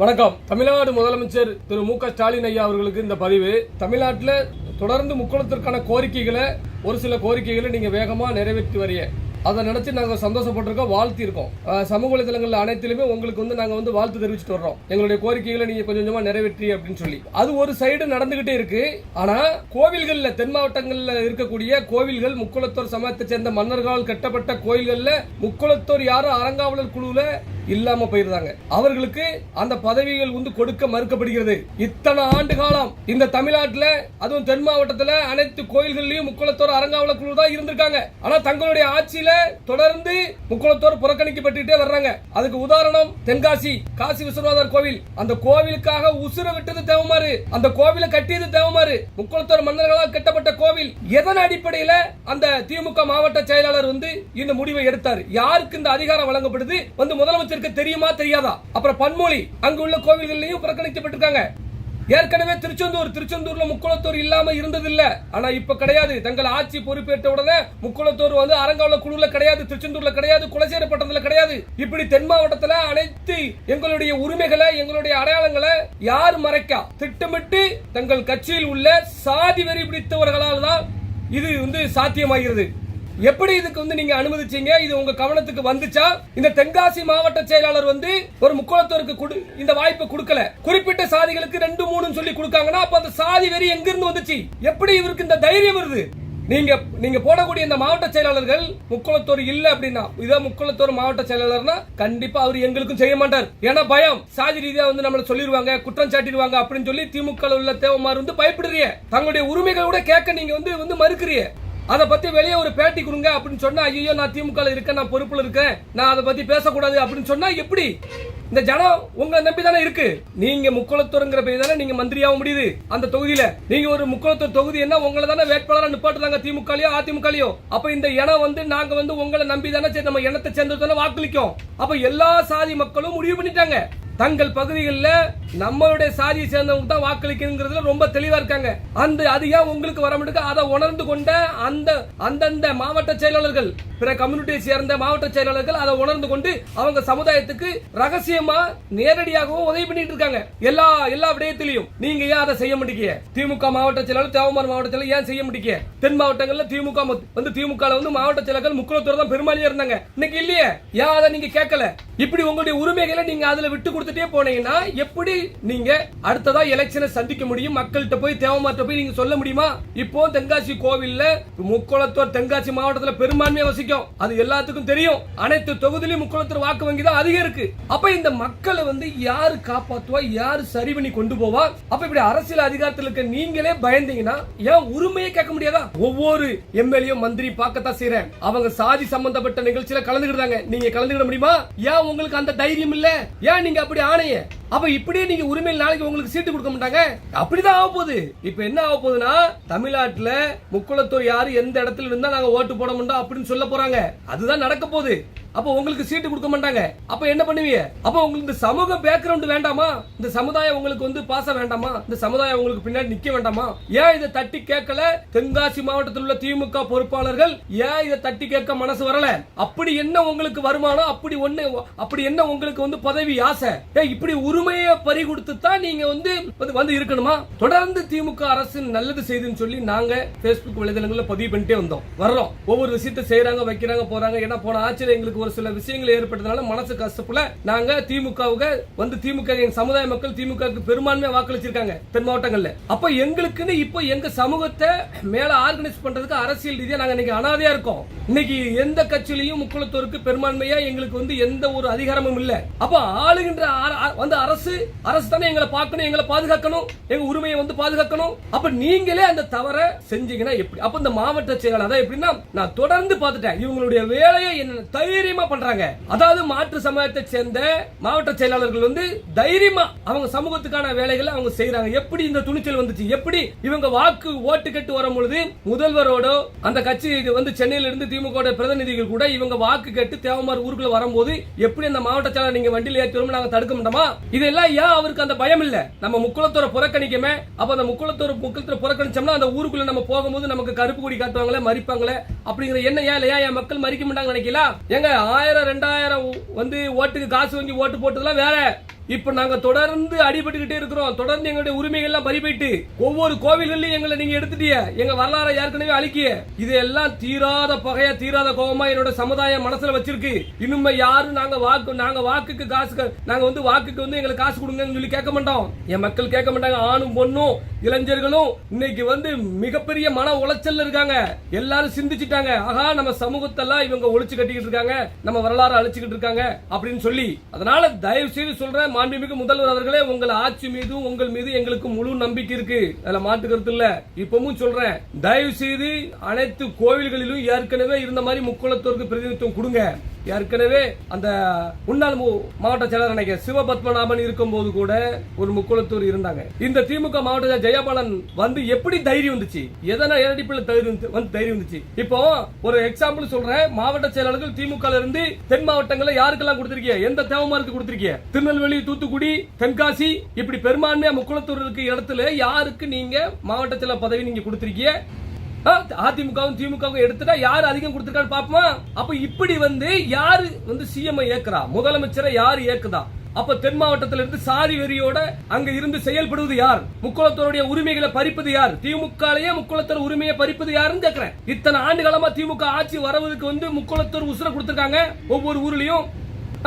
வணக்கம். தமிழ்நாடு முதலமைச்சர் திரு மு க ஸ்டாலின் ஐயா அவர்களுக்கு இந்த பதிவு. தமிழ்நாட்டில் தொடர்ந்து முக்கோணத்திற்கான கோரிக்கைகளை ஒரு சில கோரிக்கைகளை நீங்க வேகமா நிறைவேற்றி வரைய அதை நினைச்சு நாங்க சந்தோஷப்பட்டிருக்கோம் வாழ்த்தி இருக்கோம் சமூக வலைதளங்கள் அனைத்திலுமே உங்களுக்கு வந்து நாங்க வந்து வாழ்த்து தெரிவிச்சுட்டு வர்றோம். எங்களுடைய கோரிக்கைகளை நீங்க கொஞ்சம் கொஞ்சமா நிறைவேற்றி அப்படின்னு சொல்லி. அது ஒரு சைடு நடந்துகிட்டே இருக்கு. ஆனா கோவில்கள்ல தென் மாவட்டங்கள்ல இருக்கக்கூடிய கோவில்கள் முக்குளத்தோர் சமயத்தை சேர்ந்த மன்னர்களால் கட்டப்பட்ட கோயில்கள்ல முக்குளத்தோர் யாரும் அறங்காவலர் குழுல இல்லாம போயிருந்தாங்க. அவர்களுக்கு அந்த பதவிகள் வந்து கொடுக்க மறுக்கப்படுகிறது. இத்தனை ஆண்டு காலம் இந்த தமிழ்நாட்டில் அதுவும் தென் மாவட்டத்தில் அனைத்து கோயில்கள்லயும் முக்குளத்தோர் அரங்காவல குழு தான் இருந்திருக்காங்க. ஆனா தங்களுடைய ஆட்சியில தொடர்ந்து முக்குளத்தோர் புறக்கணிக்கப்பட்டுட்டே வர்றாங்க. அதுக்கு உதாரணம் தென்காசி காசி விஸ்வநாதர் கோவில். அந்த கோவிலுக்காக உசுர விட்டது தேவமாறு அந்த கோவிலை கட்டியது தேவமாறு முக்குளத்தோர் மன்னர்களால் கட்டப்பட்ட கோவில். எதன் அடிப்படையில அந்த திமுக மாவட்ட செயலாளர் வந்து இந்த முடிவை எடுத்தார்? யாருக்கு இந்த அதிகாரம் வழங்கப்படுது? வந்து முதலமைச்சர் முதலமைச்சருக்கு தெரியுமா தெரியாதா? அப்புறம் பன்மொழி அங்கு உள்ள கோவில்கள்லயும் புறக்கணிக்கப்பட்டிருக்காங்க. ஏற்கனவே திருச்செந்தூர் திருச்செந்தூர்ல முக்குளத்தூர் இல்லாம இருந்தது இல்ல ஆனா இப்ப கிடையாது. தங்கள் ஆட்சி பொறுப்பேற்ற உடனே முக்குளத்தூர் வந்து அரங்காவல குழுல கிடையாது திருச்செந்தூர்ல கிடையாது குலசேரப்பட்டணத்துல கிடையாது. இப்படி தென் மாவட்டத்துல அனைத்து எங்களுடைய உரிமைகளை எங்களுடைய அடையாளங்களை யார் மறைக்கா? திட்டமிட்டு தங்கள் கட்சியில் உள்ள சாதி வெறி பிடித்தவர்களால் தான் இது வந்து சாத்தியமாகிறது. எப்படி இதுக்கு வந்து நீங்க அனுமதிச்சீங்க? இது உங்க கவனத்துக்கு வந்துச்சா? இந்த தென்காசி மாவட்ட செயலாளர் வந்து ஒரு முக்கோணத்தோருக்கு இந்த வாய்ப்பை கொடுக்கல. குறிப்பிட்ட சாதிகளுக்கு ரெண்டு மூணு சொல்லி கொடுக்காங்கன்னா அப்ப அந்த சாதி வெறி எங்கிருந்து வந்துச்சு? எப்படி இவருக்கு இந்த தைரியம் வருது? நீங்க நீங்க போடக்கூடிய இந்த மாவட்ட செயலாளர்கள் முக்குளத்தோர் இல்ல அப்படின்னா இதே முக்குளத்தோர் மாவட்ட செயலாளர்னா கண்டிப்பா அவர் எங்களுக்கும் செய்ய மாட்டார். ஏன்னா பயம். சாதி ரீதியா வந்து நம்மள சொல்லிடுவாங்க குற்றம் சாட்டிடுவாங்க அப்படின்னு சொல்லி திமுக உள்ள தேவமார் வந்து பயப்படுறீங்க. தங்களுடைய உரிமைகள் கூட கேட்க நீங்க வந்து வந்து மறுக்கிறீங்க. அதை பத்தி வெளியே ஒரு பேட்டி கொடுங்க அப்படின்னு சொன்னா ஐயோ நான் திமுக இருக்கேன் நான் பொறுப்புல இருக்கேன் நான் அதை பத்தி பேசக்கூடாது அப்படின்னு சொன்னா எப்படி? இந்த ஜனம் உங்களை நம்பி தானே இருக்கு? நீங்க முக்குளத்தூர்ங்கிற பேர் தானே நீங்க மந்திரியாக முடியுது. அந்த தொகுதியில நீங்க ஒரு முக்குளத்தூர் தொகுதி என்ன? உங்களை தானே வேட்பாளராக நிப்பாட்டுறாங்க திமுகலையோ அதிமுகலையோ. அப்ப இந்த இனம் வந்து நாங்க வந்து உங்களை நம்பி தானே சரி நம்ம இனத்தை சேர்ந்து தானே வாக்களிக்கும். அப்ப எல்லா சாதி மக்களும் முடிவு பண்ணிட்டாங்க. தங்கள் பகுதிகளில் நம்மளுடைய சாதியை சேர்ந்தவங்க தான் வாக்களிக்கணுங்கிறதுல ரொம்ப தெளிவா இருக்காங்க. அந்த அது ஏன் உங்களுக்கு வர முடியுது அதை உணர்ந்து கொண்ட அந்த அந்தந்த மாவட்ட செயலாளர்கள் பிற கம்யூனிட்டியை சேர்ந்த மாவட்ட செயலாளர்கள் அதை உணர்ந்து கொண்டு அவங்க சமுதாயத்துக்கு ரகசியமா நேரடியாகவும் உதவி பண்ணிட்டு இருக்காங்க. எல்லா எல்லா விடயத்திலையும். நீங்க ஏன் அதை செய்ய முடிக்க திமுக மாவட்ட செயலாளர் தேவமார் மாவட்ட செயலாளர் ஏன் செய்ய முடிக்க தென் மாவட்டங்கள்ல திமுக வந்து திமுக வந்து மாவட்ட செயலாளர்கள் முக்குளத்தூர் தான் பெரும்பாலியா இருந்தாங்க. இன்னைக்கு இல்லையே. ஏன் அதை நீங்க கேட்கல? இப்படி உங்களுடைய உரிமைகளை நீங்க அதுல விட்டு கொடுத்துட்டே போனீங்கன்னா எப்படி நீங்க அடுத்ததா எலெக்ஷனை சந்திக்க முடியும். மக்கள்கிட்ட போய் தேவமாட்ட போய் நீங்க சொல்ல முடியுமா? இப்போ தென்காசி கோவில்ல முக்குளத்தூர் தென்காசி மாவட்டத்துல பெரும்பான்மையா வசிக்கும். அது எல்லாத்துக்கும் தெரியும். அனைத்து தொகுதியிலும் முக்குளத்தூர் வாக்கு வங்கி தான் அதிகம் இருக்கு. அப்ப இந்த மக்களை வந்து யாரு காப்பாத்துவா? யாரு சரி பண்ணி கொண்டு போவா? அப்ப இப்படி அரசியல் அதிகாரத்தில் இருக்க நீங்களே பயந்தீங்கன்னா ஏன் உரிமையை கேட்க முடியாது? ஒவ்வொரு எம்எல்ஏ மந்திரி பார்க்கத்தான் செய்யறேன். அவங்க சாதி சம்பந்தப்பட்ட நிகழ்ச்சியில கலந்துக்கிட்டாங்க நீங்க கலந்துக்கிட முடியுமா? ஏன் உங்களுக்கு அந்த தைரியம் இல்ல? ஏன் நீங்க அப்படி ஆணைய? அப்ப இப்படியே நீங்க உரிமையில் நாளைக்கு உங்களுக்கு சீட்டு கொடுக்க மாட்டாங்க? அப்படிதான் ஆக போகுது. இப்ப என்ன ஆக போகுதுன்னா தமிழ்நாட்டுல முக்குளத்தூர் யாரு எந்த இடத்துல இருந்தா நாங்க ஓட்டு போட மாட்டோம் அப்படின்னு சொல்ல போறாங்க. அதுதான் நடக்க போகுது. அப்ப உங்களுக்கு சீட்டு கொடுக்க மாட்டாங்க. அப்ப என்ன பண்ணுவீங்க? அப்ப உங்களுக்கு இந்த சமூக பேக்ரவுண்ட் வேண்டாமா? இந்த சமுதாயம் உங்களுக்கு வந்து பாச வேண்டாமா? இந்த சமுதாயம் உங்களுக்கு பின்னாடி நிக்க வேண்டாமா? ஏன் இதை தட்டி கேட்கல? தென்காசி மாவட்டத்தில் உள்ள திமுக பொறுப்பாளர்கள் ஏன் இதை தட்டி கேட்க மனசு வரல? அப்படி என்ன உங்களுக்கு வருமானம்? அப்படி ஒண்ணு அப்படி என்ன உங்களுக்கு வந்து பதவி ஆசை? ஏன் இப்படி உரிமையை பறி கொடுத்து தான் நீங்க வந்து வந்து- இருக்கணுமா? தொடர்ந்து திமுக அரசு நல்லது செய்துன்னு சொல்லி நாங்க பேஸ்புக் வலைதளங்களில் பதிவு பண்ணிட்டே வந்தோம். வர்றோம். ஒவ்வொரு விஷயத்தை செய்யறாங்க வைக்கிறாங்க போறாங்க. ஏன்னா போன ஆட்சியில எங்களுக்கு ஒரு சில விஷயங்கள் ஏற்பட்டதுனால மனசு கஷ்டப்புல நாங்க திமுகவுக்கு வந்து திமுக எங்க சமுதாய மக்கள் திமுக பெரும்பான்மையா வாக்களிச்சிருக்காங்க தென் மாவட்டங்கள்ல. அப்ப எங்களுக்குன்னு இப்போ எங்க சமூகத்தை மேல ஆர்கனைஸ் பண்றதுக்கு அரசியல் ரீதியா நாங்க இன்னைக்கு அனாதையா இருக்கோம். இன்னைக்கு எந்த கட்சியிலையும் முக்குளத்தோருக்கு பெரும்பான்மையா எங்களுக்கு வந்து எந்த ஒரு அதிகாரமும் இல்ல. அப்ப ஆளுகின்ற வந்து அரசு அரசு தானே எங்களை பார்க்கணும் எங்களை பாதுகாக்கணும் எங்க உரிமையை வந்து பாதுகாக்கணும். அப்ப நீங்களே அந்த தவற செஞ்சீங்கன்னா எப்படி? அப்ப இந்த மாவட்ட செயலாளர் எப்படின்னா நான் தொடர்ந்து பார்த்துட்டேன். இவங்களுடைய வேலையை என்ன தைரியம் பண்றாங்க. அதாவது மாற்று சமூகத்தை சேர்ந்த மாவட்ட செயலாளர்கள் வந்து தைரியமா அவங்க சமூகத்துக்கான வேலைகளை அவங்க செய்யறாங்க எப்படி இந்த துணிச்சல் வந்துச்சு? எப்படி இவங்க வாக்கு ஓட்டு கட்டு வரும் பொழுது முதல்வரோட அந்த கட்சி இது வந்து சென்னையில இருந்து திமுக பிரதிநிதிகள் கூட இவங்க வாக்கு கேட்டு தேவமார் ஊருக்குள்ள வரும்போது எப்படி அந்த மாவட்ட செயலாளர் நீங்க வண்டியில் ஏற்றி வரும் நாங்க தடுக்க முடியுமா இதெல்லாம் ஏன் அவருக்கு அந்த பயம் இல்ல? நம்ம முக்குளத்தோரை புறக்கணிக்கமே. அப்ப அந்த முக்குளத்தோர் முக்குளத்தோரை புறக்கணிச்சோம்னா அந்த ஊருக்குள்ள நம்ம போகும்போது நமக்கு கருப்பு கொடி காட்டுவாங்களே மறிப்பாங்களே அப்படிங்கிற என்ன ஏன் இல்லையா என் மக்கள் மறிக்க மாட்டாங்க நினைக்கலாம் எங்க ஆயிரம் ரெண்டாயிரம் வந்து ஓட்டுக்கு காசு வாங்கி ஓட்டு போட்டதெல்லாம் வேற. இப்ப நாங்க தொடர்ந்து அடிபட்டுக்கிட்டே இருக்கிறோம். தொடர்ந்து எங்களுடைய உரிமைகள்லாம் எல்லாம் போயிட்டு ஒவ்வொரு கோவில்கள்லயும் எங்களை நீங்க எடுத்துட்டீங்க எங்க வரலாறை ஏற்கனவே அழிக்கிய இதெல்லாம் தீராத பகையா தீராத கோபமா என்னோட சமுதாயம் மனசுல வச்சிருக்கு. இன்னுமே யாரும் நாங்க வாக்கு நாங்க வாக்குக்கு காசு நாங்க வந்து வாக்குக்கு வந்து எங்களுக்கு காசு கொடுங்கன்னு சொல்லி கேட்க மாட்டோம். என் மக்கள் கேட்க மாட்டாங்க ஆணும் பொண்ணும் இளைஞர்களும் இன்னைக்கு வந்து மிகப்பெரிய மன உளைச்சல் இருக்காங்க. எல்லாரும் சிந்திச்சிட்டாங்க. ஆகா நம்ம சமூகத்தெல்லாம் இவங்க ஒழிச்சு கட்டிக்கிட்டு இருக்காங்க. நம்ம வரலாறு அழிச்சுக்கிட்டு இருக்காங்க அப்படின்னு சொல்லி. அதனால தயவு செய்து சொல்றேன் மாண்புமிகு முதல்வர் அவர்களே உங்கள் ஆட்சி மீதும் உங்கள் மீது எங்களுக்கு முழு நம்பிக்கை இருக்கு. அதுல மாட்டுக்கிறது கருத்து இல்ல. இப்பவும் சொல்றேன் தயவு செய்து அனைத்து கோவில்களிலும் ஏற்கனவே இருந்த மாதிரி முக்குளத்தோருக்கு பிரதிநிதித்துவம் கொடுங்க. ஏற்கனவே அந்த முன்னாள் மாவட்ட செயலர் நினைக்க சிவபத்மநாபன் இருக்கும்போது கூட ஒரு முக்குளத்தூர் இருந்தாங்க. இந்த திமுக மாவட்ட ஜெயபாலன் வந்து எப்படி தைரியம் வந்துச்சு? எதனா அடிப்படையில் தைரியம் வந்து- தைரியம் வந்துச்சு? இப்போ ஒரு எக்ஸாம்பிள் சொல்றேன். மாவட்ட செயலாளர்கள் திமுக இருந்து தென் மாவட்டங்கள்ல யாருக்கெல்லாம் கொடுத்திருக்கீங்க எந்த தேவமாருக்கு கொடுத்திருக்கீங்க திருநெல்வேலி தூத்துக்குடி தென்காசி இப்படி பெரும்பான்மையா முக்குளத்தூர் இருக்க இடத்துல யாருக்கு நீங்க மாவட்ட செயலர் பதவி நீங்க கொடுத்திருக்கீங்க அதிமுகவும் திமுகவும் எடுத்துட்டா யார் அதிகம் கொடுத்துருக்கான்னு பாப்போமா அப்ப இப்படி வந்து யாரு வந்து சிஎம் ஏக்குறா? முதலமைச்சரை யார் ஏக்குதா? அப்ப தென் மாவட்டத்தில் இருந்து சாதி வெறியோட அங்க இருந்து செயல்படுவது யார்? முக்குளத்தோருடைய உரிமைகளை பறிப்பது யார்? திமுகலயே முக்குளத்தோர் உரிமையை பறிப்பது யாருன்னு கேக்குறேன். இத்தனை ஆண்டு காலமா திமுக ஆட்சி வரவதுக்கு வந்து முக்குளத்தோர் உசுர கொடுத்திருக்காங்க. ஒவ்வொரு ஊர்லயும்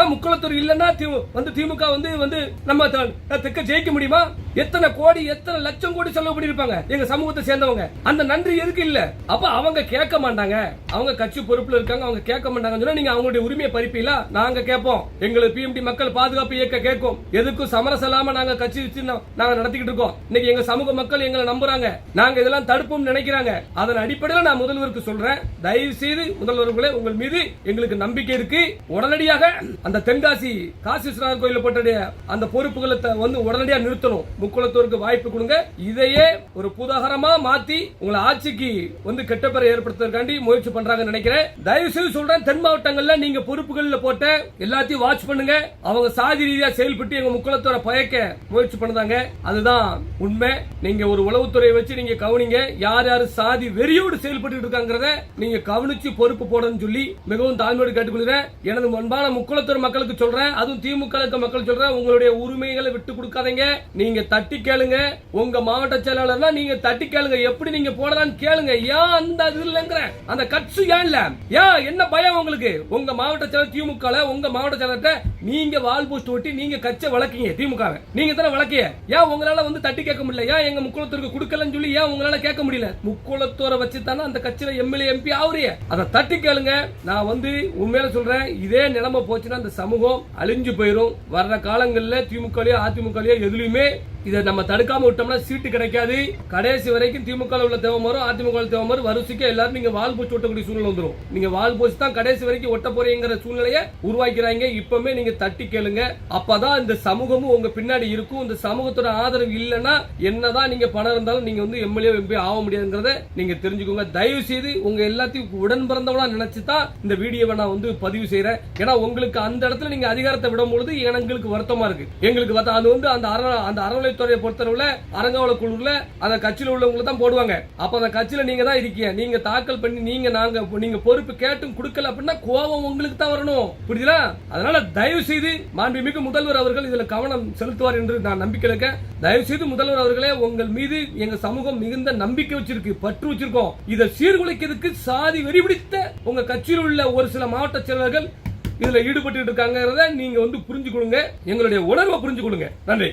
முக்குளத்தூர் இல்லைன்னா வந்து திமுக வந்து வந்து நம்ம த- தெக்க ஜெயிக்க முடியுமா? எத்தனை கோடி எத்தனை லட்சம் கோடி செலவு பண்ணிருப்பாங்க எங்க சமூகத்தை சேர்ந்தவங்க. அந்த நன்றி எதுக்கு இல்ல? அப்ப அவங்க கேட்க மாட்டாங்க. அவங்க கட்சி பொறுப்புல இருக்காங்க அவங்க கேட்க மாட்டாங்கன்னு சொன்னா நீங்க அவங்களுடைய உரிமையை பறிப்பீங்களா? நாங்க கேட்போம். எங்களுக்கு பிஎம்டி மக்கள் பாதுகாப்பு இயக்க கேட்கும். எதுக்கும் சமரசம் இல்லாம நாங்க கட்சி வச்சு நாங்க நடத்திக்கிட்டு இருக்கோம். இன்னைக்கு எங்க சமூக மக்கள் எங்களை நம்புறாங்க. நாங்க இதெல்லாம் தடுப்போம் நினைக்கிறாங்க. அதன் அடிப்படையில் நான் முதல்வருக்கு சொல்றேன். தயவு செய்து முதல்வர்களே உங்கள் மீது எங்களுக்கு நம்பிக்கை இருக்கு. உடனடியாக அந்த தென்காசி காசி விஸ்வநாதர் கோயில போட்ட அந்த பொறுப்புகளை வந்து உடனடியாக நிறுத்தணும். முக்குளத்தோருக்கு வாய்ப்பு கொடுங்க. இதையே ஒரு புதாகரமா மாத்தி உங்களை ஆட்சிக்கு வந்து கெட்ட பெற ஏற்படுத்துறதுக்காண்டி முயற்சி பண்றாங்கன்னு நினைக்கிறேன். தயவு செய்து சொல்றேன் தென் மாவட்டங்கள்ல நீங்க பொறுப்புகள்ல போட்ட எல்லாத்தையும் வாட்ச் பண்ணுங்க. அவங்க சாதி ரீதியா செயல்பட்டு எங்க முக்குளத்தோரை பயக்க முயற்சி பண்ணுதாங்க. அதுதான் உண்மை. நீங்க ஒரு உளவுத்துறையை வச்சு நீங்க கவனிங்க. யார் யார் சாதி வெறியோடு செயல்பட்டு இருக்காங்கிறத நீங்க கவனிச்சு பொறுப்பு போடணும்னு சொல்லி மிகவும் தாழ்மையோடு கேட்டுக்கொள்கிறேன். எனது அன்பான கோயம்புத்தூர் மக்களுக்கு சொல்றேன் அதுவும் திமுக மக்கள் சொல்றேன் உங்களுடைய உரிமைகளை விட்டு கொடுக்காதீங்க. நீங்க தட்டி கேளுங்க. உங்க மாவட்ட செயலாளர் நீங்க தட்டி கேளுங்க. எப்படி நீங்க போடலாம்னு கேளுங்க. ஏன் அந்த இது இல்லைங்கிற? அந்த கட்சி ஏன் இல்ல? ஏன்? என்ன பயம் உங்களுக்கு? உங்க மாவட்ட செயலர் திமுக உங்க மாவட்ட செயலர்கிட்ட நீங்க வால் போஸ்ட் ஒட்டி நீங்க கட்சியை வளர்க்கீங்க திமுக நீங்க தானே வளர்க்கிய ஏன் உங்களால வந்து தட்டி கேட்க முடியல? ஏன் எங்க முக்குளத்தூருக்கு கொடுக்கலன்னு சொல்லி ஏன் உங்களால கேட்க முடியல? முக்குளத்தூரை வச்சு தானே அந்த கட்சியில எம்எல்ஏ எம்பி ஆகுறிய அதை தட்டி கேளுங்க. நான் வந்து உண்மையில சொல்றேன் இதே நிலைமை போச்சுன்னா அந்த சமூகம் அழிஞ்சு போயிரும். வர்ற காலங்களில் திமுகலையோ அதிமுகலையோ எதுலையுமே இதை நம்ம தடுக்காம விட்டோம்னா சீட்டு கிடைக்காது. கடைசி வரைக்கும் திமுக உள்ள தேவமரும் அதிமுக தேவமரும் வரிசைக்கு எல்லாரும் நீங்க வால் போச்சு ஒட்டக்கூடிய சூழ்நிலை வந்துரும். நீங்க வால் போச்சு தான் கடைசி வரைக்கும் ஒட்ட போறீங்கிற சூழ்நிலையை உருவாக்கிறாங்க. இப்பவுமே நீங்க தட்டி கேளுங்க. அப்பதான் இந்த சமூகமும் உங்க பின்னாடி இருக்கும். இந்த சமூகத்தோட ஆதரவு இல்லைன்னா என்னதான் நீங்க பணம் இருந்தாலும் நீங்க வந்து எம்எல்ஏ எம்பி ஆக முடியாதுங்கிறத நீங்க தெரிஞ்சுக்கோங்க. தயவு செய்து உங்க எல்லாத்தையும் உடன் பிறந்தவனா நினைச்சு தான் இந்த வீடியோவை நான் வந்து பதிவு செய்யறேன் ஏன்னா உங்களுக்கு அந்த இடத்துல நீங்க அதிகாரத்தை விடும் பொழுது எங்களுக்கு வருத்தமா இருக்கு. எங்களுக்கு அது வந்து அந்த அற அந்த அறநிலைத்துறையை பொறுத்தளவுல அரங்கவள குழுல அந்த கட்சியில உள்ளவங்களை தான் போடுவாங்க. அப்ப அந்த கட்சியில நீங்க தான் இருக்கீங்க. நீங்க தாக்கல் பண்ணி நீங்க நாங்க நீங்க பொறுப்பு கேட்டும் கொடுக்கல அப்படின்னா கோபம் உங்களுக்கு தான் வரணும். புரியுதா அதனால தயவு செய்து மாண்புமிகு முதல்வர் அவர்கள் இதுல கவனம் செலுத்துவார் என்று நான் நம்பிக்கை இருக்கேன். தயவு செய்து முதல்வர் அவர்களே உங்கள் மீது எங்க சமூகம் மிகுந்த நம்பிக்கை வச்சிருக்கு பற்று வச்சிருக்கோம். இதை சீர்குலைக்கிறதுக்கு சாதி வெறி பிடித்த உங்க கட்சியில் உள்ள ஒரு சில மாவட்ட செயலர்கள் இதுல ஈடுபட்டு இருக்காங்கிறத நீங்க வந்து புரிஞ்சு கொடுங்க எங்களுடைய உணர்வை புரிஞ்சு கொடுங்க நன்றி.